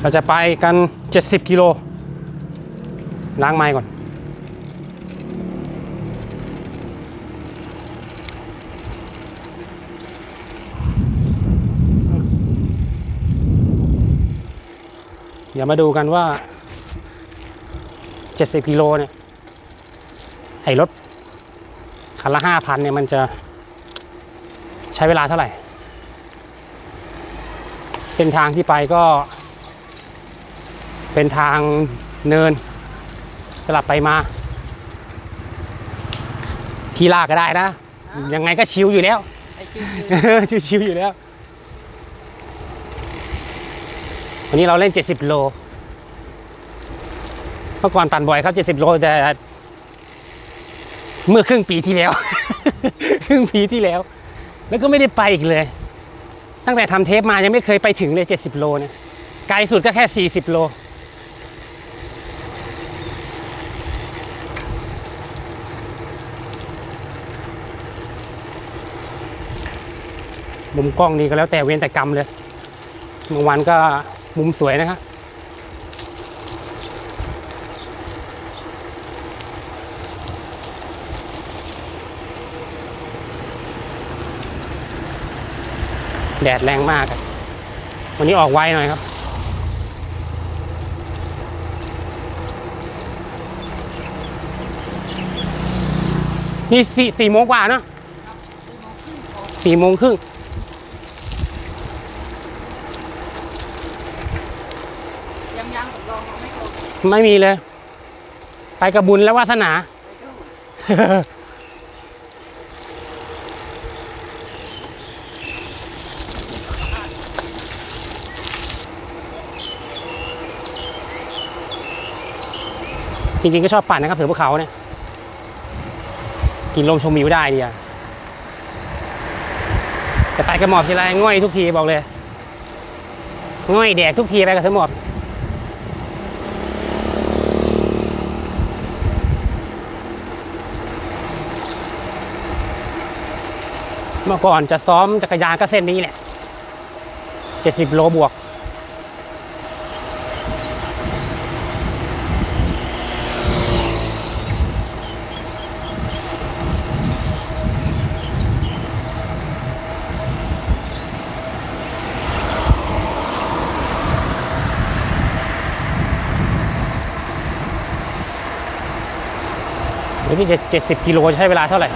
เราจะไปกัน 70 กิโล ล้างไม้ก่อน เดี๋ยวมาดูกันว่า 70 กิโลเนี่ย ไอ้รถคันละ 5,000 เนี่ย มันจะใช้เวลาเท่าไหร่ เส้นทางที่ไปก็ เป็นทางเนินสลับไปมา ที่ลากก็ได้นะ ยังไงก็ชิวอยู่แล้วไอ้คิวชิวอยู่แล้ว วันนี้เราเล่น 70 โล เมื่อก่อนปั่นบ่อยครับ 70 โลแต่เมื่อครึ่งปีที่แล้ว ครึ่งปีที่แล้ว แล้วก็ไม่ได้ไปอีกเลย ตั้งแต่ทำเทปมายังไม่เคยไปถึงเลย 70 โลเนี่ยไกลสุดก็แค่ 40 โล มุมกล้องนี้ก็แล้วแต่เว้นแต่กรรมเลยบางวันก็มุมสวยนะครับแดดแรงมาก วันนี้ออกไวหน่อยครับ นี่สี่สี่โมงกว่าเนะสี่โมงครึ่ง ยังยังสำรองไม่ครบไม่มีเลย ไปกับบุญและวาสนา จริงๆก็ชอบปั่นนะครับเสือภูเขาเนี่ย กินลมชมวิวได้ดีอะแต่ไปกับหมอบทีไรง่อยทุกทีบอกเลย ง่อยแดกทุกทีไปกับเสือหมอบ เมื่อก่อนจะซ้อมจักรยานก็เส้นนี้แหละเจ็ดสิบโลบวกเดี๋ยวพี่จะเจ็ดสิบกิโลใช้เวลาเท่าไหร่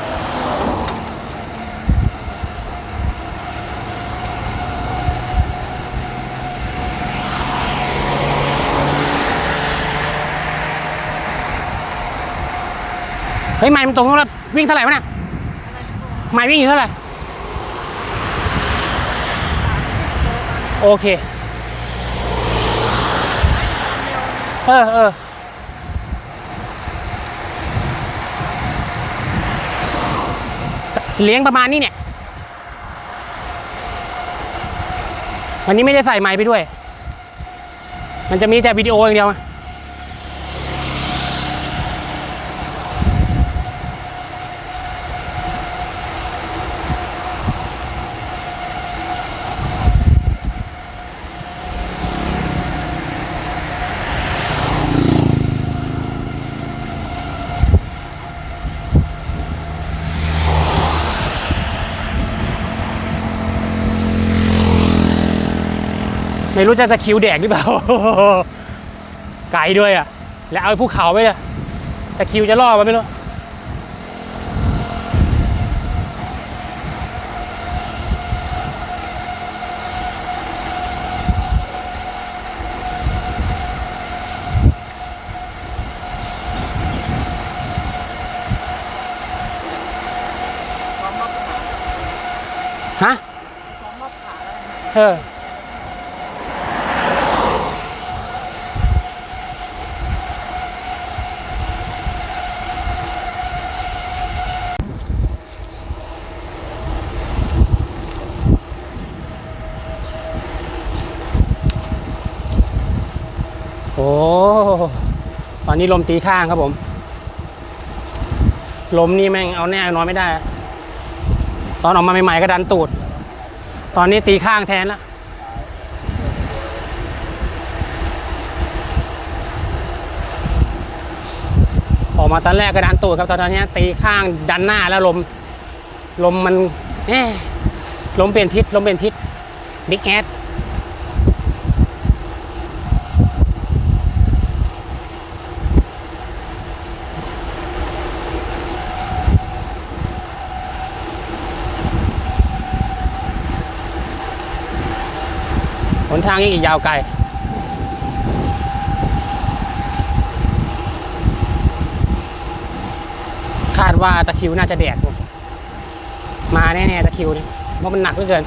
เฮ้ยไม้มันตรงแล้ววิ่งเท่าไหร่วะเนี่ยไม้วิ่งอยู่เท่าไหร่โอเค เออเออเลี้ยงประมาณนี้เนี่ย วันนี้ไม่ได้ใส่ไม้ไปด้วย มันจะมีแต่วิดีโออย่างเดียว ไม่รู้จะตะคิวแดกหรือเปล่า ไกลด้วยอะ แล้วเอาภูเขาไปเลยตะคิวจะล่อมาไม่รู้ฮะความรอบขาแล้วเออ อ้ตอนนี้ลมตีข้างครับผม ลมนี่แม่งเอาแน่นอนไม่ได้ ตอนออกมาใหม่ๆก็ดันตูด ตอนนี้ตีข้างแทนละออกมาตอนแรกก็ดันตูดครับตอนนี้ตีข้างดันหน้าแล้วลม ลมมันแหมลมเปลี่ยนทิศลมเปลี่ยนทิศบิ๊กแอด หนทางยังอีกยาวไกล คาดว่าตะคิวน่าจะแดดมาแน่ๆตะคิวนี่เพราะมันหนักเหลือเกิน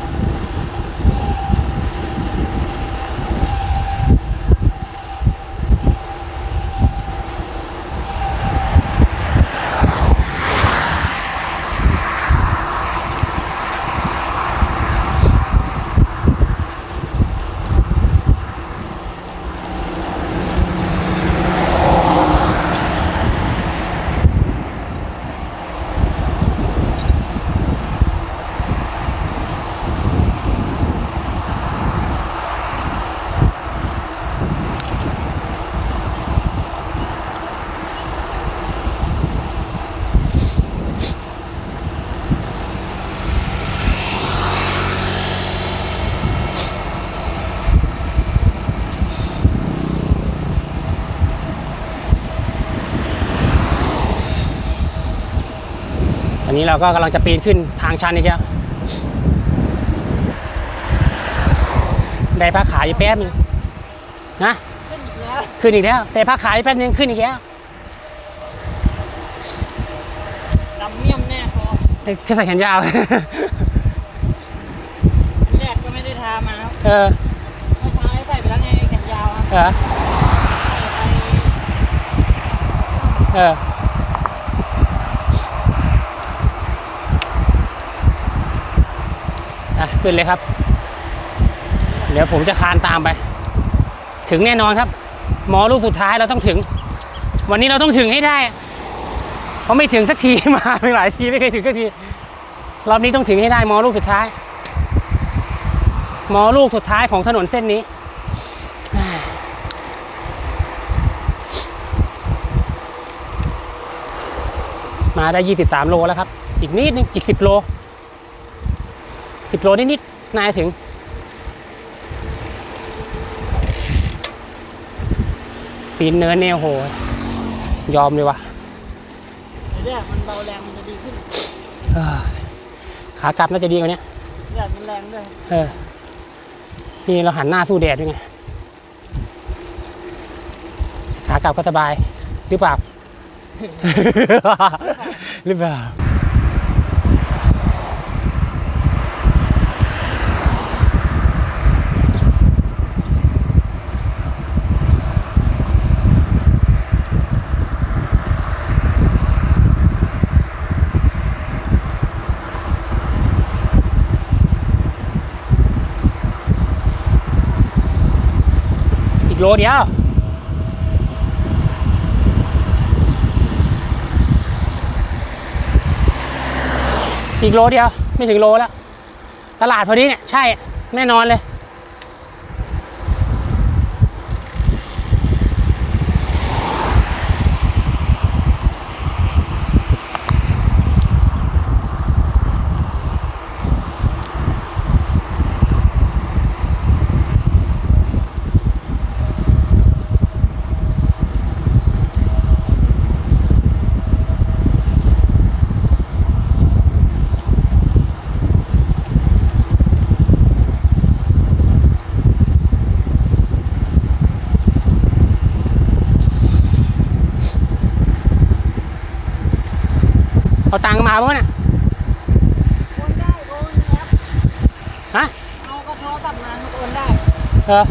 นนี้เราก็กำลังจะปีนขึ้นทางชันอีกแล้วได้ผ้าขาวอยู่แป๊บนึงนะขึ้นอีกแล้วขึ้นอีกแล้วได้ผ้าขาวอยู่แป๊บนึงขึ้นอีกแล้วดำเมี่ยมแน่พอไอ้แค่ใส่แขนยาวแดดก็ไม่ได้ทามาครับเออเมื่อเช้าใส่ไปแล้วไงแขนยาวครับเออใส่ไปเออ อะ ขึ้นเลยครับ เดี๋ยวผมจะคานตามไป ถึงแน่นอนครับ หมอลูกสุดท้ายเราต้องถึง วันนี้เราต้องถึงให้ได้ เพราะไม่ถึงสักทีมาไม่หลายทีไม่เคยถึงสักทีรอบนี้ต้องถึงให้ได้หมอลูกสุดท้าย หมอลูกสุดท้ายของถนนเส้นนี้มาได้ 23 โลแล้วครับ อีกนิดนึง อีก 10 โล 10โลนิดๆนายถึง ปีนเนินเนี่ยโห ยอมเลยวะเดี๋ยวแดดมันเบาแรงมันจะดีขึ้นเออขากลับน่าจะดีกว่านี้แดดมันแรงด้วยเออนี่เราหันหน้าสู้แดดด้วยไงขากลับก็สบายหรือเปล่าหรือเปล่า โลเดียวอีกโลเดียว ไม่ถึงโลแล้ว ตลาดพอดีเนี่ย ใช่ แน่นอนเลย เอาตังค์มาป่ะเนี่ยโอนได้โอนแอปฮะเอากระโทรศัพท์มาครับโอนได้เออ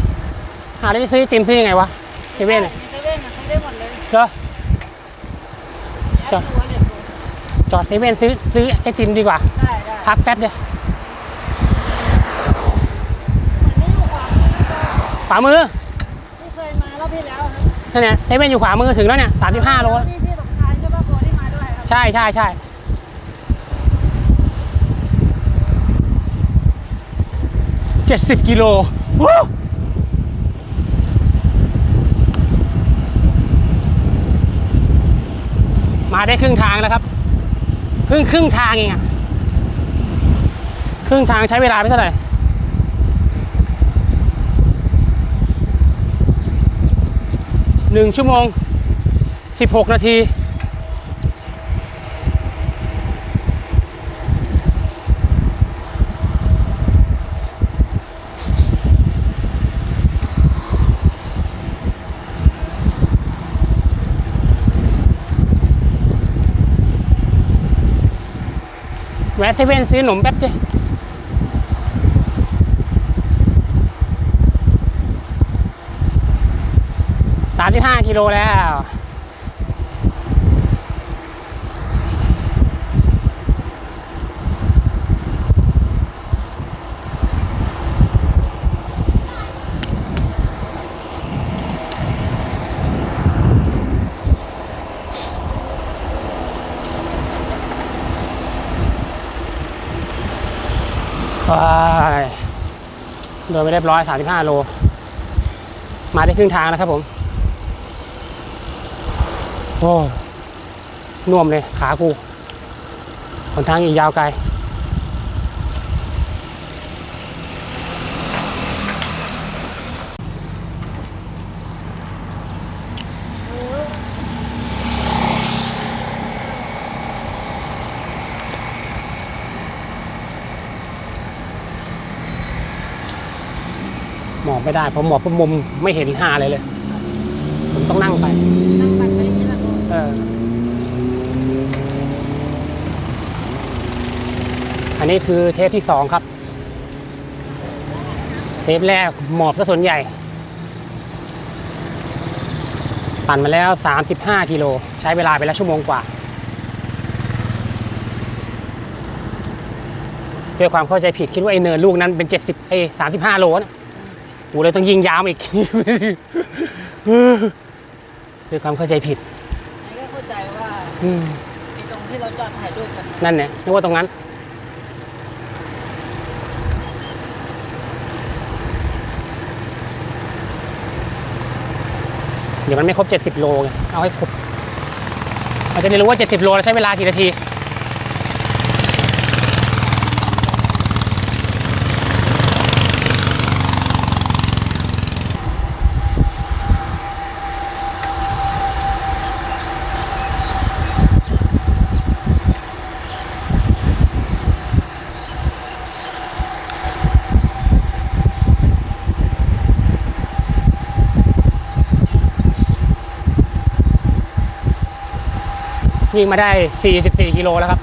หาได้วจะซื้อไอติมซื้อยังไงวะเซเว่นเนี่ยเซเว่นอะซื้อได้หมดเลยเหรอ แอปจ้ะตัวเด็ดตัวจอดเซเว่นซื้อซื้อไอติมดีกว่า ได้ได้พักแป๊บเดียวมันไม่อยู่ขวามือขวามือที่เคยมาแล้วพี่แล้วครับนั่นเนี่ยเซเว่นอยู่ขวามือถึงแล้วเนี่ยสามสิบห้าโลแล้วพี่พี่สมชายใช่ป่ะโบที่มาด้วยครับใช่ใช่ใช่ เจ็ดสิบกิโลวู้ได้ครึ่งทางแล้วครับเพิ่งครึ่งทางเองอะครึ่งทางใช้เวลาไปเท่าไหร่หนึ่งชั่วโมงสิบหกนาที วะเซเว่นซื้อขนมแป๊บสิสามสิบห้ากิโลแล้ว ไปเดินไปเรียบร้อย 35 โล มาได้ครึ่งทางแล้วครับผม โอ้น่วมเลย ขากูหนทางอีกยาวไกล ไม่ได้เพราะหมอบปุ๊บมุมไม่เห็นหาอะไรเลย ผมต้องนั่งไป นั่งปั่นไปอย่างนี้แหละโบเออ อันนี้คือเทปที่สองครับ เทปแรกหมอบซะส่วนใหญ่ ปั่นมาแล้ว 35กิโล ใช้เวลาไปแล้วชั่วโมงกว่า ด้วยความเข้าใจผิดคิดว่าไอ้เนินลูกนั้นเป็น 70ไอ้35 โลนะ กูเลยต้องยิงยาวอีกด้วยความเข้าใจผิดนี่ก็เข้าใจว่าอืมไอ้ตรงที่เราจอดถ่ายรูปกันนั่นเนี่ยนึกว่าตรงนั้น เดี๋ยวมันไม่ครบ 70 โลไงเอาให้ครบเราจะได้รู้ว่า 70 โลเราใช้เวลากี่นาที วิ่งมาได้ 44 กิโลแล้วครับ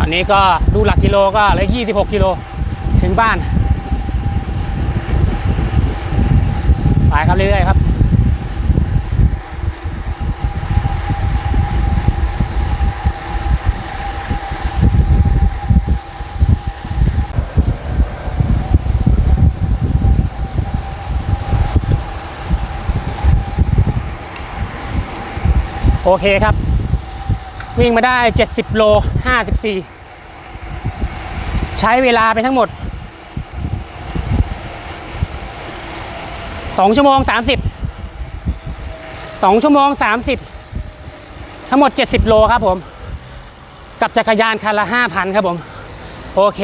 อันนี้ก็ดูหลักกิโลก็เหลย26 กิโลถึงบ้าน ไปครับเรื่อยๆครับ โอเคครับ วิ่งมาได้ 70 โล 54 ใช้เวลาไปทั้งหมด 2 ชั่วโมง 30 2 ชั่วโมง 30 ทั้งหมด 70 โลครับผม กับจักรยานคันละ 5,000 ครับผม โอเค